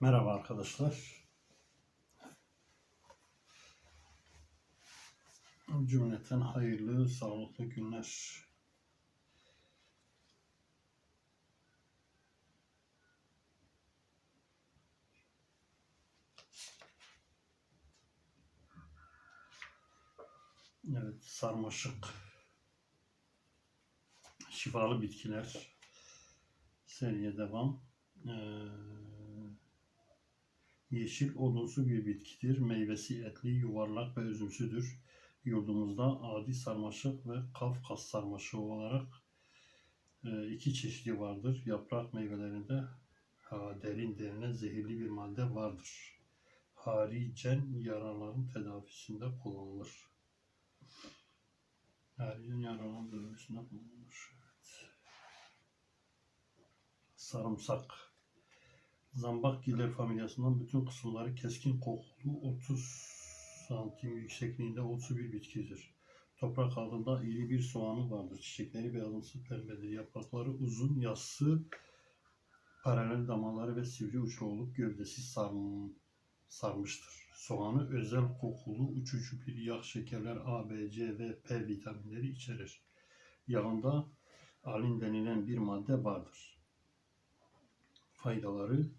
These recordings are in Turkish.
Merhaba arkadaşlar. Cümleten hayırlı, sağlıklı günler. Evet, sarmaşık. Şifalı bitkiler. Seriye devam. Ee, Yeşil odunsu bir bitkidir. Meyvesi etli, yuvarlak ve üzümsüdür. Yurdumuzda adi sarmaşık ve Kafkas sarmaşığı olarak e, iki çeşidi vardır. Yaprak meyvelerinde derin denilen zehirli bir madde vardır. Haricen yaraların tedavisinde kullanılır. Haricen yaraların tedavisinde kullanılır. Evet. Sarımsak. Zambakgiller familyasından bütün kısımları keskin kokulu 30 santim yüksekliğinde otsu bir bitkidir. Toprak altında iri bir soğanı vardır. Çiçekleri beyazımsı pembedir. Yaprakları uzun, yassı, paralel damarları ve sivri uçlu olup gövdesi sarm sarmıştır. Soğanı özel kokulu uçucu bir yağ şekerler A, B, C ve P vitaminleri içerir. Yağında alin denilen bir madde vardır. Faydaları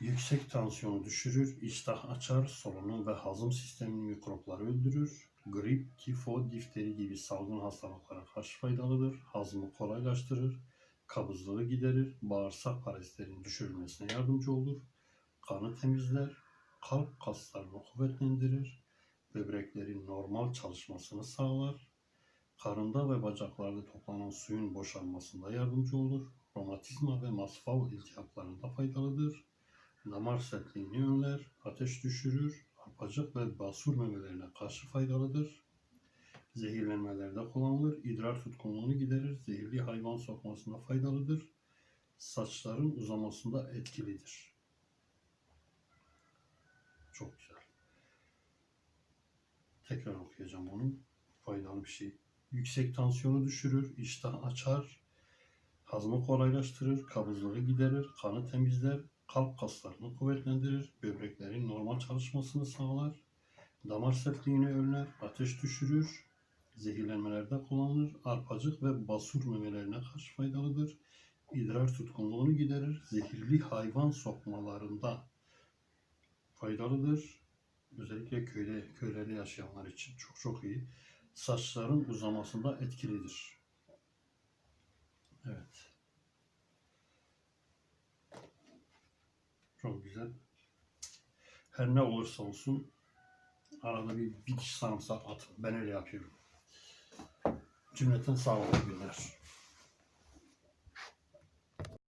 Yüksek tansiyonu düşürür, iştah açar, solunum ve hazım sisteminin mikropları öldürür. Grip, tifo, difteri gibi salgın hastalıklara karşı faydalıdır. Hazmı kolaylaştırır, kabızlığı giderir, bağırsak parazitlerin düşürülmesine yardımcı olur. Kanı temizler, kalp kaslarını kuvvetlendirir, böbreklerin normal çalışmasını sağlar. Karında ve bacaklarda toplanan suyun boşalmasında yardımcı olur. Romatizma ve masfal iltihaplarında faydalıdır damar sertliğini önler, ateş düşürür, arpacık ve basur memelerine karşı faydalıdır. Zehirlenmelerde kullanılır, idrar tutkunluğunu giderir, zehirli hayvan sokmasında faydalıdır. Saçların uzamasında etkilidir. Çok güzel. Tekrar okuyacağım onu. Faydalı bir şey. Yüksek tansiyonu düşürür, iştah açar, hazmı kolaylaştırır, kabızlığı giderir, kanı temizler, kalp kaslarını kuvvetlendirir, böbreklerin normal çalışmasını sağlar, damar sertliğini önler, ateş düşürür, zehirlenmelerde kullanılır, arpacık ve basur memelerine karşı faydalıdır, idrar tutkunluğunu giderir, zehirli hayvan sokmalarında faydalıdır. Özellikle köyde, köylerde yaşayanlar için çok çok iyi. Saçların uzamasında etkilidir. Evet. Çok güzel. Her ne olursa olsun arada bir bir sarımsak atın. Ben öyle yapıyorum. Cümleten sağlıklı günler.